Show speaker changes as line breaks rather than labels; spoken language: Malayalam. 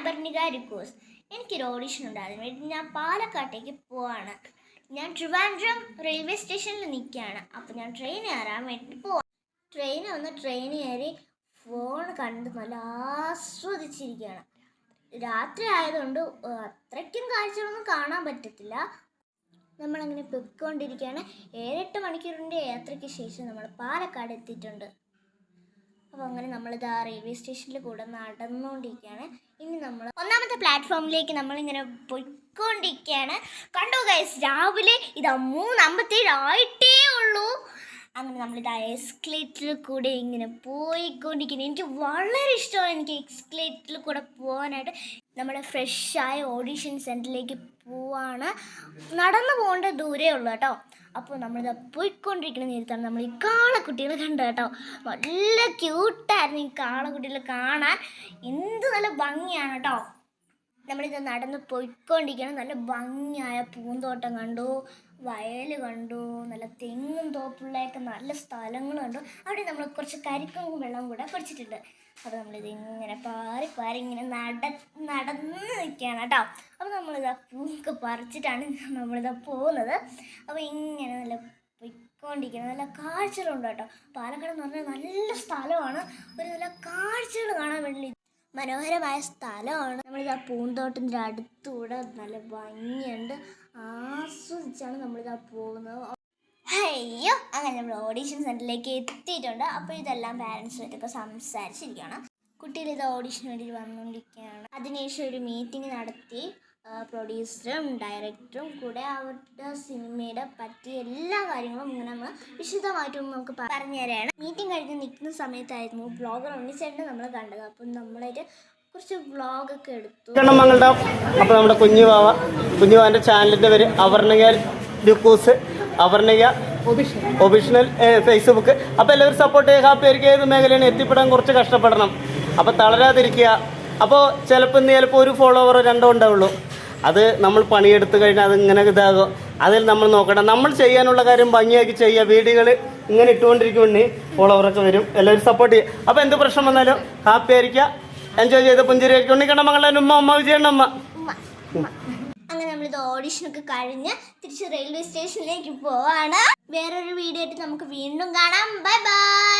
അപർണിക രിക്കോസ് എനിക്കൊരു ഓഡിഷൻ ഉണ്ട് അതിന് വേണ്ടി ഞാൻ പാലക്കാട്ടേക്ക് പോവാണ്. ഞാൻ ട്രിവാൻഡ്രം റെയിൽവേ സ്റ്റേഷനിൽ നിൽക്കുകയാണ് അപ്പോൾ ഞാൻ ട്രെയിൻ കയറാൻ വേണ്ടി പോവാം. ട്രെയിൻ വന്ന് ട്രെയിൻ കയറി ഫോൺ കണ്ട് നല്ല ആസ്വദിച്ചിരിക്കുകയാണ് രാത്രി ആയതുകൊണ്ട് അത്രയ്ക്കും കാഴ്ചകളൊന്നും കാണാൻ പറ്റത്തില്ല. നമ്മളങ്ങനെ പൊയ്ക്കൊണ്ടിരിക്കുകയാണ് ഏഴെട്ട് മണിക്കൂറിന്റെ യാത്രയ്ക്ക് ശേഷം നമ്മൾ പാലക്കാട് എത്തിയിട്ടുണ്ട്. അപ്പോൾ അങ്ങനെ നമ്മളിത് ആ റെയിൽവേ സ്റ്റേഷനിൽ കൂടെ നടന്നുകൊണ്ടിരിക്കുകയാണ് ഇനി നമ്മൾ ഒന്നാമത്തെ പ്ലാറ്റ്ഫോമിലേക്ക് നമ്മളിങ്ങനെ പോയിക്കൊണ്ടിരിക്കുകയാണ് കണ്ടു ഗൈസ് രാവിലെ ഇതാ മൂന്ന് അമ്പത്തേഴ് ആയിട്ടേ ഉള്ളൂ. അങ്ങനെ നമ്മളിത് ആ എസ്കലേറ്ററിൽ കൂടെ ഇങ്ങനെ പോയിക്കൊണ്ടിരിക്കുന്നത് എനിക്ക് വളരെ ഇഷ്ടമാണ് എനിക്ക് എക്സ്ക്ലേറ്ററിൽ കൂടെ പോകാനായിട്ട്. നമ്മുടെ ഫ്രഷായ ഓഡിഷൻ സെന്ററിലേക്ക് പോവാണ്. നടന്നു പോകേണ്ട ദൂരേ ഉള്ളൂ കേട്ടോ. അപ്പോൾ നമ്മളിത് പോയിക്കൊണ്ടിരിക്കുന്ന നേരത്താണ് നമ്മൾ ഈ കാളക്കുട്ടികളെ കണ്ടത് കേട്ടോ. നല്ല ക്യൂട്ടായിരുന്നു ഈ കാളക്കുട്ടികളെ കാണാൻ. എന്ത് നല്ല ഭംഗിയാണ് കേട്ടോ. നമ്മളിത് നടന്ന് പോയിക്കൊണ്ടിരിക്കണം നല്ല ഭംഗിയായ പൂന്തോട്ടം കണ്ടു. വയൽ കണ്ടു നല്ല തെങ്ങും തോപ്പുള്ളയൊക്കെ നല്ല സ്ഥലങ്ങൾ കണ്ടു. അവിടെ നമ്മൾ കുറച്ച് കരിക്കും വെള്ളം കൂടെ കുടിച്ചിട്ടുണ്ട്. അപ്പോൾ നമ്മളിത് ഇങ്ങനെ പാറി പാറി ഇങ്ങനെ നട നടന്ന് നിൽക്കുകയാണ് കേട്ടോ. അപ്പോൾ നമ്മളിതാ പൂക്കെ പറിച്ചിട്ടാണ് നമ്മളിതാ പോകുന്നത്. അപ്പോൾ ഇങ്ങനെ നല്ല പൊയ്ക്കൊണ്ടിരിക്കുന്നത് നല്ല കാഴ്ചകളുണ്ട് കേട്ടോ. പാലക്കാട് എന്ന് പറഞ്ഞാൽ നല്ല സ്ഥലമാണ്. ഒരു നല്ല കാഴ്ചകൾ കാണാൻ വേണ്ടി മനോഹരമായ സ്ഥലമാണ്. നമ്മളിത് ആ പൂന്തോട്ടത്തിന്റെ അടുത്തൂടെ നല്ല ഭംഗിയുണ്ട്. ആസ്വദിച്ചാണ് നമ്മളിതാ പോകുന്നത്. അയ്യോ അങ്ങനെ നമ്മൾ ഓഡീഷൻ സെന്ററിലേക്ക് എത്തിയിട്ടുണ്ട്. അപ്പോൾ ഇതെല്ലാം പാരൻസുമായിട്ടൊക്കെ സംസാരിച്ചിരിക്കുകയാണ്. കുട്ടികൾ ഇത് ഓഡീഷന് വേണ്ടി വന്നുകൊണ്ടിരിക്കുകയാണ് അതിനുശേഷം ഒരു മീറ്റിംഗ് നടത്തി. പ്രൊഡ്യൂസറും ഡയറക്ടറും കൂടെ അവരുടെ സിനിമയുടെ പറ്റിയ എല്ലാ കാര്യങ്ങളും ഇങ്ങനെ നമ്മൾ വിശദമായിട്ടും നമുക്ക് പറഞ്ഞു തരാണ് മീറ്റിംഗ് കഴിഞ്ഞ് നിൽക്കുന്ന സമയത്തായിരുന്നു ബ്ലോഗർ ഉണ്ണിച്ചേട്ടനെ നമ്മൾ കണ്ടത്. അപ്പം നമ്മളൊരു കുറച്ച് വ്ളോഗൊക്കെ എടുത്തു.
മങ്ങളുടെ അപ്പോൾ നമ്മുടെ കുഞ്ഞുവാവ കുഞ്ഞുവാവന്റെ ചാനലിന്റെ പേര് അവർണിക ലുക്കൂസ് അവർണിക ഒഫീഷ്യൽ ഫേസ്ബുക്ക് അപ്പോൾ എല്ലാവരും സപ്പോർട്ട് ചെയ്യുക ഹാപ്പി ആയിരിക്കും ഏത് മേഖലയാണ് എത്തിപ്പെടാൻ കുറച്ച് കഷ്ടപ്പെടണം. അപ്പോൾ തളരാതിരിക്കുക. അപ്പോൾ ചിലപ്പോൾ ഇന്ന് ചിലപ്പോൾ ഒരു ഫോളോവറോ രണ്ടോ ഉണ്ടാവുള്ളൂ. അത് നമ്മൾ പണിയെടുത്ത് കഴിഞ്ഞാൽ അത് ഇങ്ങനെ ഇതാകും. അതിൽ നമ്മൾ നോക്കണം നമ്മൾ ചെയ്യാനുള്ള കാര്യം ഭംഗിയാക്കി ചെയ്യുക. വീഡിയോകൾ ഇങ്ങനെ ഇട്ടുകൊണ്ടിരിക്കുമ്പോൾ ഫോളോവറൊക്കെ വരും. എല്ലാവരും സപ്പോർട്ട് ചെയ്യുക. അപ്പോൾ എന്ത് പ്രശ്നം വന്നാലും ഹാപ്പി ആയിരിക്കുക. എൻജോയ് ചെയ്ത് പുഞ്ചിരിയായിരിക്കും ഉണ്ണിക്കണ്ട മകളുടെ ഉമ്മ ഉമ്മ വിജയണ്ണ
ഉമ്മ. അങ്ങനെ നമ്മളിത് ഓഡിഷനൊക്കെ കഴിഞ്ഞ് തിരിച്ച് റെയിൽവേ സ്റ്റേഷനിലേക്ക് പോവാണ്. വേറൊരു വീഡിയോ ആയിട്ട് നമുക്ക് വീണ്ടും കാണാം. Bye bye